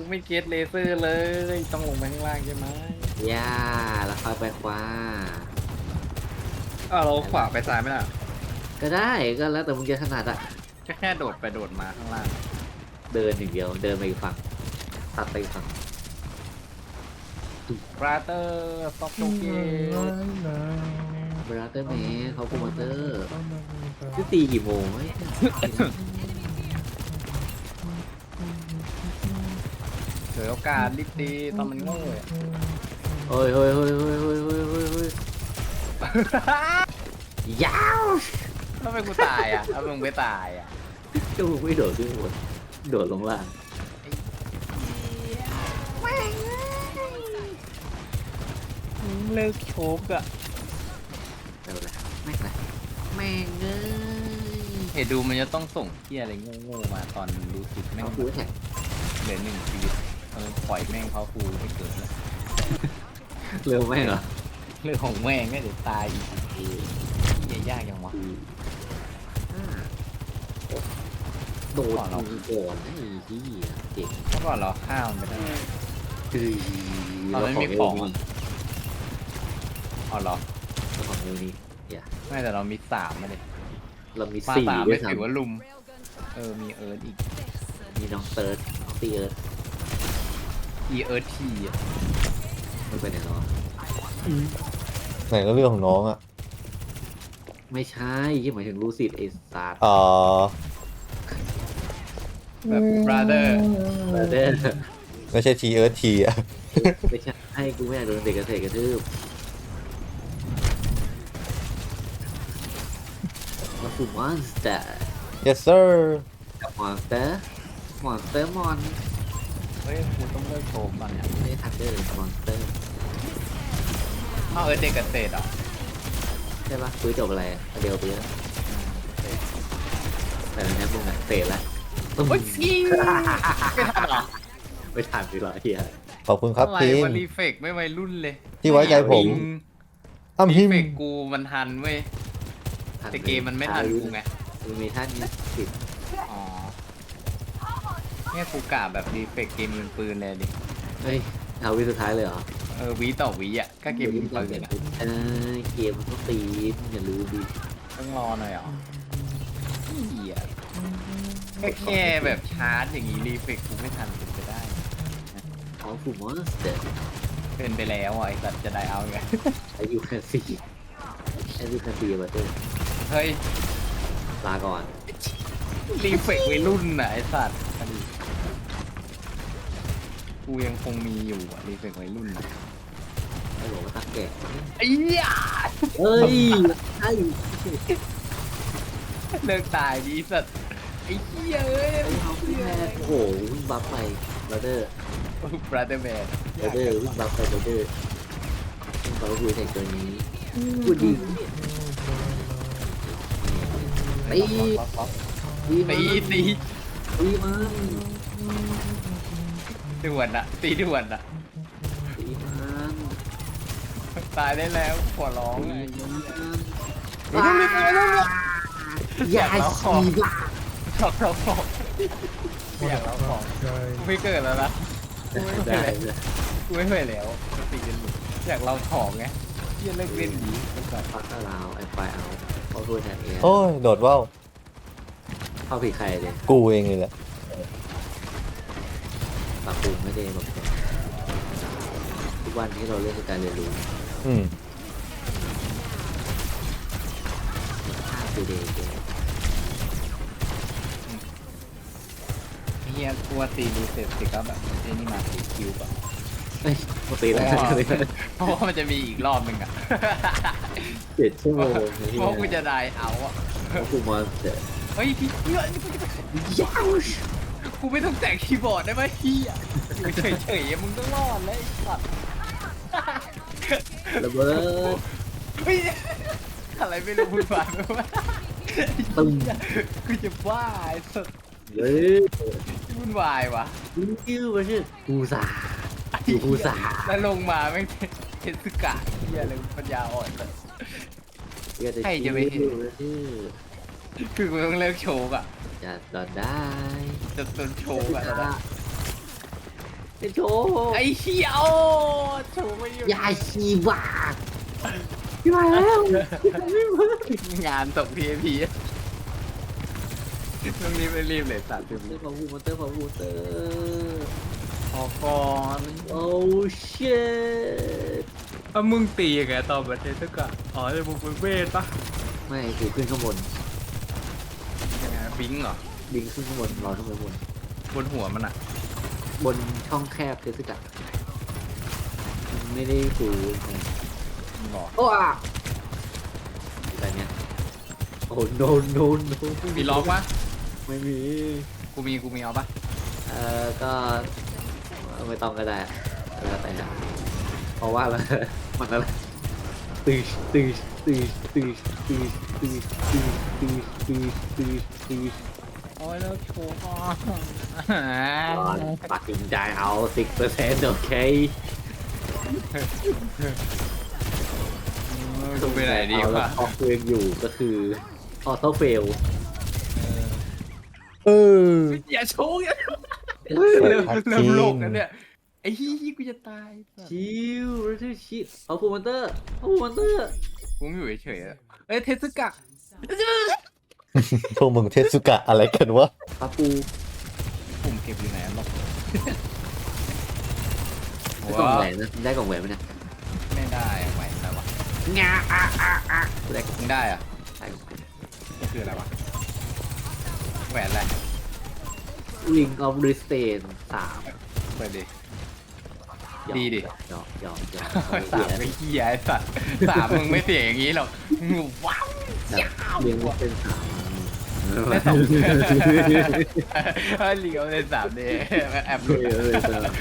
กูไม่เก็ตเลเซอร์เลย ต้องลงไปข้างล่างใช่ไหมย่าแล้วค่อยไปขวาอ้าวเราขวาไปซ้ายไม่ได้ก็ได้ก็แล้วแต่มึงจะถนัดอะก็แค่โดดไปโดดมาข้างล่าง เดินอย่างเดียว เดินไปอีกฝั่งตัดไปอีกฝั่ง บราเตอร์ซอฟโตเกตบราเตอร์แมนเขาคูมาเตอร์ที่ตีกี่โมงเฮ้ยเสือ โอกาสรีบตีตอนมันโง่อะเฮ้ยเฮ้ยเฮ้ยเฮ้ยเฮ้ยเฮ้ยเฮ้ยเฮ้ยยาวทำไมกูตายอะทำไมมึงไม่ตายอะก็มึงไม่โดดขึ้นบนโดดลงล่างเลิกโชกอะเอาละแม่งละแม่งเอ้ยเห็นดูมันจะต้องส่งที่อะไรโง่ๆมาตอนรู้สึกแม่งเอาคูแท็กเหลือหนึ่งชีวิต เออปล่อยแม่งเขาฟูไม่เกิดแล้วเร็วแม่งเหรอเรื่องของแม่งเนี่ยเดี๋ยวตายอีกทีเหี้ยยากยังวะคืออ่าโดดมึงก่อนไอ้ที่เก่งเมื่อก่อนเราข้าวมันไม่ได้ คือเราไม่มีของอะ อ๋อเหรอเราของเร็วนี้อย่าไม่แต่เรามีสามไม่ได้เรามีมาสี่สามด้วไม่ยซ้ถือว่าลุม เออมีเอิร์ธอีกำมีน้องเติร์ดน้องตีเอิร์ด อีเอิร์ธทีอะมันเป็นไหนเนาะไหนก็เรื่องของน้องอะไม่ใช่ยี่หมายถึงลูซิดไอ้สัตว์อ๋อแบบ brother เออเด้อไม่ใช่ทีเอิร์ธทีอะไม่ใช่ให้กูไม่อยากโดนเด็กกระเทยกระทืบมันคือมอนสเตอร์ yes sir กับมอนสเตอร์มอนสเตอร์มอนเฮ้ยกูต้องเลิกโชมมันเนี่ยไม่ได้ทันเดอร์มอนสเตอร์อ้าวเอิร์ธเด็กเกษตรเหรอะใช่ปะคุยจบอะไรอะเดียวไปแล้วแต่ในนี้มึงอะเตะแล้วโอ้ยซิงไม่ทันเหรอไม่ทันดีหรอเฮียขอบคุณครับอะไรทีมวะรีเฟกไม่วัยรุ่นเลยที่ไว้ใจผมอ้ำรีหิมเฟกกูมันทันเว้ยแต่เกมมันไม่ทันกูไงมันมีท่านนี้ติดอ๋อ เนี่ยกูกะแบบรีเฟกเกมยิงปืนเลยดิ เฮ้ยเอาวิสุดท้ายเลยเหรอเออวีต่อวีอะก็เกมยิงปืนอะเออเกมมันต้องตีนอย่าลืมดิต้องรอหน่อยเหรอเหี้ยก็แค่แบบชาร์จอย่างงี้รีเฟกกูไม่ทันเป็นไปได้ของฟูมอนสเตอร์เป็นไปแล้วอะไอ้สัตว์จะได้เอาไงอายุแค่สี่อายุแค่สี่บัตเตอร์เฮ้ยลาก่อนรีเฟกวัยรุ่นน่ะไอ้สัตว์อันนี้ กูยังคงมีอยู่อะรีเฟกวัยรุ่นน่ะไอ้บอกว่าตักแกะไอ้เหี้ยเฮ้ยใช่เลิกตายดีสัตว์ไอ้เหี้ยเอ้ยไอ้เขาแค่โอ้โหวิ่งบัฟไปบัตเตอร์บราเดอร์แมนบัตเตอร์วิ่งบัฟไปบัตเตอร์วิ่งบัฟคุยแท็กตัวนี้พูดดีตีตีตีมันตีตีมัน ด่วนอะตีด่วนอะตีมันตายได้แล้วขอร้องตีไอ้มันเหี้ยอย่าสีละชอบเราของอยากเราของกูไม่เกิดแล้วนะได้เลยกูไม่เคยแล้วมันตีกันอยู่อยากเราของไงเหี้ยเลิกเล่นดีมันแบบปักเอาเราไอ้ไฟเอาเขาพูดแทนเองโอ้ยโดดว่าวเข้าผิดใครเลยกูเองเลยแหละปากปูไม่ได้บอกทุกวันที่เราเล่นคือการเรียนรู้อืมห้าคือเดย์เกมเฮียกลัวตีรีเซ็ตสิก็แบบไอ้นี่มาตีคิวก่อนเอ้ยปกติแล้วเพราะว่ามันจะมีอีกรอบหนึ่งอะเจ็ดชั่วโมงเพราะกูจะได้เอาอะเขาคือมอนสเตอร์เฮ้ยพี่เฮ้ยกูจะไปยาว กูไม่ต้องแต่งคีย์บอร์ดได้ไหมพี่อะอยู่เฉยๆมึงก็รอดแล้วไอ้สัตว์ระเบิดเฮ้ยอะไรไม่รู้พูดมาไม่ว่าตึมกูจะบ้าไอ้สัตว์เฮ้ยวุ่นวายว่ะชื่อมันชื่อกูซาอยู่กูซาแล้วลงมาไม่งเทนสึกะเฮียอะไรปัญญาอ่อนเลย ใครจะไปเห็นชื่อ คือกูต้องเลิกโชว์อะจะดอดได้จนจนโชว์อะแล้วนะเป็นโชว์ไอ้เหี้ยโอ้โชว์ไม่อยู่ยาชีบาพี่มาแล้วพี่มาแล้วงานตกพีพีต้องรีบไปรีบเลยสัตว์เตอร์ของบูมเตอร์ของบูเตอร์ออกก่อนโอ้ชิตถ้ามึงตียังไงตอนประเทศก็กะอ๋อจะมึงเป็นเวทปะไม่ถือขึ้นข้างบนยังไง บิงเหรอบิงขึ้นข้างบนรอขึ้นไปบน บนหัวมันอะบนช่องแคบเทสกัดมันไม่ได้สูงไงหรอโอ้อะแต่เนี้ยโอ้โนโนโนมีล็อกปะไม่มี กูมีกูมีเอาปะเออก็ไม่ต้องก็ได้แล้วแต่นะเพราะว่ามันมันอะไรตืดตืด ตืดตืดตืดตืดตืดตืดตืดตืดตืดโอ้ยแล้วโชว์ก่อนก่อนตัดสินใจเอาสิบเปอร์เซ็นต์โอเคกูไปไหนดีเอาแล้ววะพอเฟืองอยู่ก็คือออโต้เฟลเอออย่าโชว์อย่าโชว์เฮ้ยเริ่มจริงเริ่มโลกแล้วเนี่ยไอ้ฮี่กูจะตายชิวเรทชิเอาฟูมอนเตอร์เอาฟูมอนเตอร์ กูไม่อยู่เฉยๆอะเอ้ยเทสกะพวกมึงเทสุกะอะไรกันวะปาปูผมเก็บอยู่ไหนอะล็อกได้กล่องแหวนนะได้กล่องแหวนไหมเนี่ยไม่ได้อะไหวอะไรวะงาอะอะอะได้กล่องมึงได้อะได้กล่องแหวนนี่คืออะไรวะแหวนอะไรริงออฟริสเตนสาม เปิดดิหยอก ดีดิ หยอกหยอกหยอกสามไม่เฮียไอ้สัตว์สามมึงไม่เสียอย่างนี้หรอกมึงว้าวแบบเรียงว่าเป็นสามได้สองเฮ้ยเหลียวเลยสามเนี่ยแอบหเอลุดอเอออะ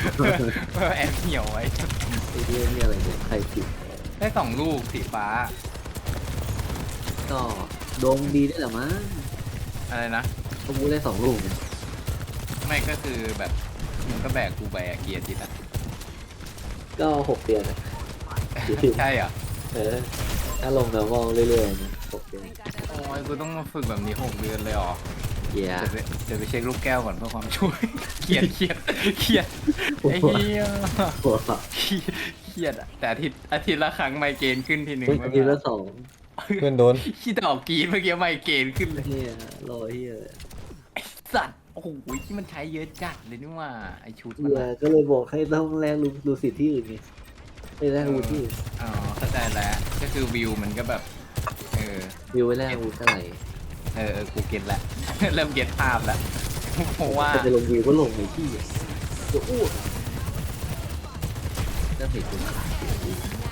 เออแอบเหี่ยวไว้ไอ้เรื่องนี่อะไรเนี่ยใครผิดได้สองลูกสีฟ้า ก็ดวงดีได้แหละมั้งอะไรนะเขาบูได้สองลูกเนี่ยไม่ก็คือแบบมึงก็แบกกูไปอะเกียร์จิตอะ ก็หกเดือนอะใช่เหรอ เออถ้าลงเดวอลเรื่อยๆนะหกเดือนโอ้ยกูต้องมาฝึกแบบนี้หกเดือนเลยเหรอ เยียเดี๋ยวไปเดี๋ยวไปเช็คลูกแก้วก่อนเพื่อความช่วยเครียดเครียดเครียดไอ้เหี้ยหัวเครียดอะแต่อาทิตย์อาทิตย์ละครั้งไมเกรนขึ้นทีหนึ่งเฮ้ยไม่ทีมาละสองเพื่อนโดน ขี้ดอกกรีดเมื่อกี้ไมเกรนขึ้นเลยเฮียรอเฮียสัตว์โอ้โหที่มันใช้เยอะจัดเลยนี่หว่าไอชุดเฮีมันยอะก็เลยบอกให้ต้องแลกลูลูสิทธิ์ที่อื่นไงไปแลกอาวุธที่อื่นอ๋อเข้าใจแล้วก็คือวิวมันก็แบบ เออ วิวไว้แลกอาวุธเท่าไหร่เออเออกูเก็ตแล้วเริ่มเก็ตภาพแล้วเพราะว่า จะลงวิวก็ลงในที่อะจะอ้วกจะเห็นคุณขายดีน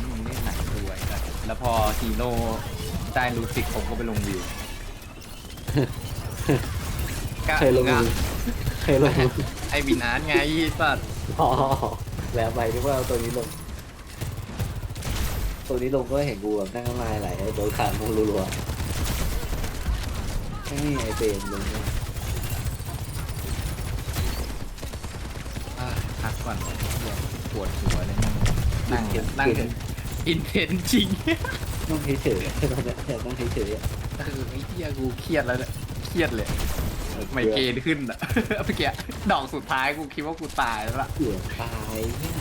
ะมึงเล่นหนังตัวไอ้สัสแล้วพอฮีโร่ได้รู้สิกผมก็ไปลงวิวก็ เคยลงก็วิวเคยลงวิวไอบินอาร์ตไงสัตว์อ๋อแล้วไปที่ว่าเอาตัวนี้ลง ตัวนี้ลงก็เห็นกูแบบนั่งน้ำลายไหลโดนขาดมุงรัวๆไม่มีไอเฟรมลงเนี่ยอะพักก่อนปวดหัวเลยนั่งนั่งนั่งอินเทนจริงนั่งเฉยๆตอนเนี้ยแต่นั่งเฉยๆอะ เออไอ้เหี้ยกูเครียดแล้วเนี่ยเครียดเลยไมเกรนขึ้นอะ เมื่อกี้ดอกสุดท้ายกูคิดว่ากูตายแล้วล่ะเกือบตายเนี่ย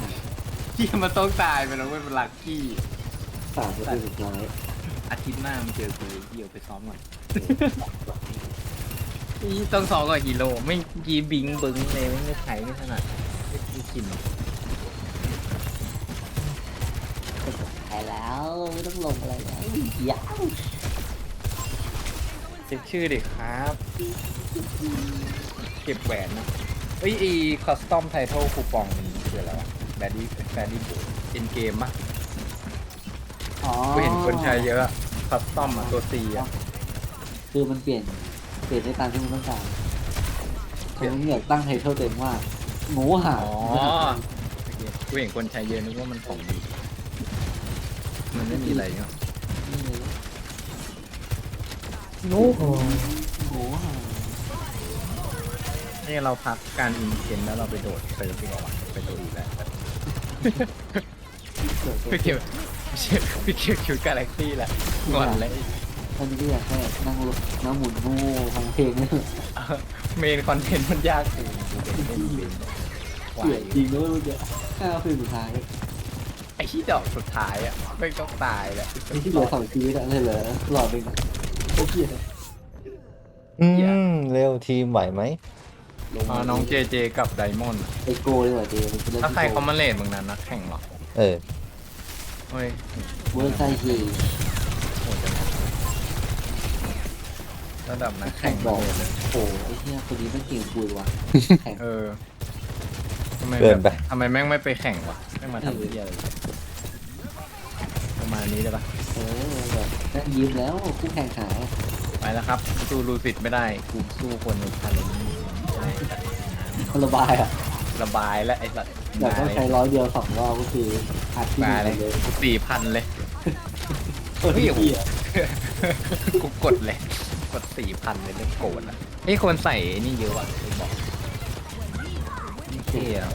เหี้ยมันต้องตายไปแล้วเว้ยมันลักกี้สามนาทีสุดท้ายอาทิตย์หน้ามันเจอกูเดี๋ยวไปซ้อมก่อนนี่ต้องซ้อมกับฮีโร่ไม่ยีบิงบึ้งเลยไม่ไม่ใช้ไม่ถนัดไม่กินตายแล้วไม่ต้องลงอะไรแล้วยาวเช็คชื่อดิครับ เก็บแหวนนะเอ้ยอีคอสตอมไทเทลคูปองมันคืออะไรวะแบดดี้แบดดี้บูเอ็นเกมมะอ๋อกูเห็นคนใช้เยอะคอสตอมอะตัวซีอะคือมันเปลี่ยน เปลี่ยนได้ตามที่มันต้องการผมอยากตั้งไทเทลเต็มว่าหมูหัอ๋นอโอเคกูเห็นคนใช้เยอะนึกว่ามันของดีมันไม่มีอะไรเนาะ นี่เลย โอ้โหหมูหันนี่เราพักการอินเทนแล้วเราไปโดดเซิร์ฟดีกว่าวะไปโดดอีกแล้วพี่เกียวพี่เกียวคิวกาแล็กซี่แหละงอนเลยตอนนี้ก็อยากแค่นั่งรถนั่งหมุนงูฟังเพลงเลยเออเมนคอนเทนต์มันยากจริงกูเป็นเล่นเป็นไหวเสียจริงด้วยเมื่อกี้ห้าฟิลสุดท้ายไอ้ที่ดอกสุดท้ายอะไม่ต้องตายแหละนี่ที่เหลือสองชีวิตอะเลยเหรอหลอดหนึ่งโอ้เกียอืมเร็วทีมไหวไหมอ่าน้องเจเจกับไดมอนด์ไอโกดีกว่าเจมันเป็นเรื่องถ้าใครเขามาเลดมึงนั้นนักแข่งเหรอเออเฮ้ยเวอร์ไซเฮโหดจังนะระดับนักแข่งบอกมาเลดเลยโอ้ไอ้เหี้ยคนนี้มันเก่งปุยว่ะแข่ง เออทำไมเกินแบบไปทำไมแม่งไม่ไปแข่งวะแม่งมาทำเหี้ยอะไรประมาณนี้ได้ปะเออแบบนั่งยิ้มแล้วคู่แข่งหายไปแล้วครับสู้ลูซิดไม่ได้กูสู้คนในทะเลนี่คนระบายอะระบายและไอ้สัตว์แบบมาต้องเลใช้ยร้อยเดียวสองรอบก็คืออัดที่มาดีเลยเลยสี่พันเลยเฮ้ยโอ้โหกูกดเลย กดสี่พันเลยไม่โกรธอะไอ้ยคนใส่ไอ้นี่เยอะว่ะไอ้บอกเท่อะ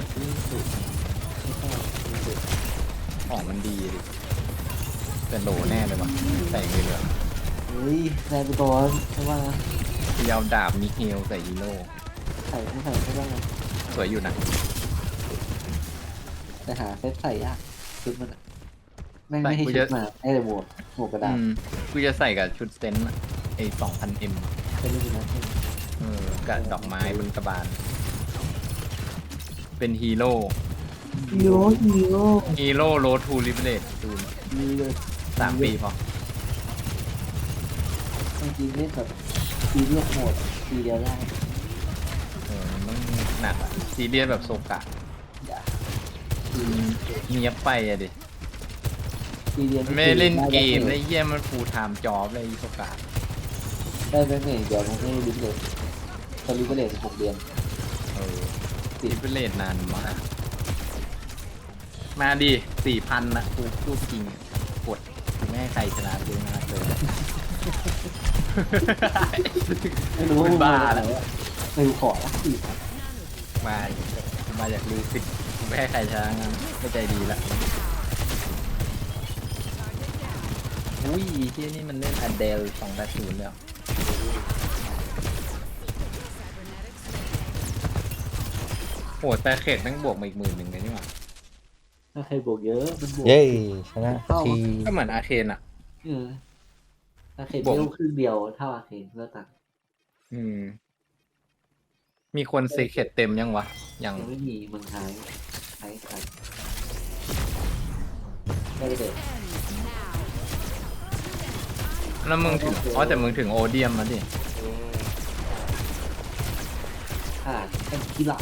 ของมันดีดิ แต่โหลแน่เลยว่ะใส่เงเหลืองเฮ้ยนายไปก่อนไม่ว่านะพยายามดาบมิเฮลใส่ยีโร่ใส่ไม่ใส่ไม่ว่านะสวยอยู่นะแต่หาเซตใส่ยากชุดมันอะแม่งไม่ให้ชุดมาให้แต่หมวกหมวกกระดาษอืมกูจะใส่กับชุดเซนต์อะไอ้สองพันเอ็มเป็นไม่ดีนะเออกับดอกไม้บนกระบาล เป็นฮีโร่ฮีโร่ฮีโร่ฮีโร่โรทูลิเบเลตดูนมีเลย สามปีพอจริงๆเล่นแบบซีเรียสโหมดทีเดียวได้เออมันต้องหนักอะซีเรียสแบบโซกะอย่าอืมเนียบไปอะดิซีเรียสมันไม่ได้เล่นเกมเลยเยี่ยมันฟูลไทม์จอบเลยไอ้โซกะได้แบงค์เมย์เดี๋ยวมันไม่ได้ลิ้นเลยตอนนี้ก็เรียนหกเดือนเออลิเบเลตนานมากมาดิสี่พันนะกูพูดจริงอะกดกู ไม่ให้ใครชนะเลยนะเลยไม่รู้เป็นบ้าแล้แล้ววไม่รู้ขอละสี่มามาจากลูซิดไม่ให้ใครชนะงั้นไม่ใจดีละอุ้ยที่นี่มันเล่นอเดลสองแปดศูนย์เลยเหรอโอ้แต่เขตแม่งบวกมาอีกหมื่นหนึ่งเลยนี่หว่า ถ้าใครบวกเยอะมันบวก เย้ชนะทีก็เหมือนอาเคนอะ เออถ้าเคนบวกเดียวครึ่งเดียวเท่าอาเคนก็ต่างอืม มีคนเซเคตเต็มยังวะ ยังยังไม่มีเมืองไทยไทยกันได้เด็ดแล้วมึงถึง อ๋อ แต่มึงถึงโอเดียมมาดิอ่าเป็นกีฬา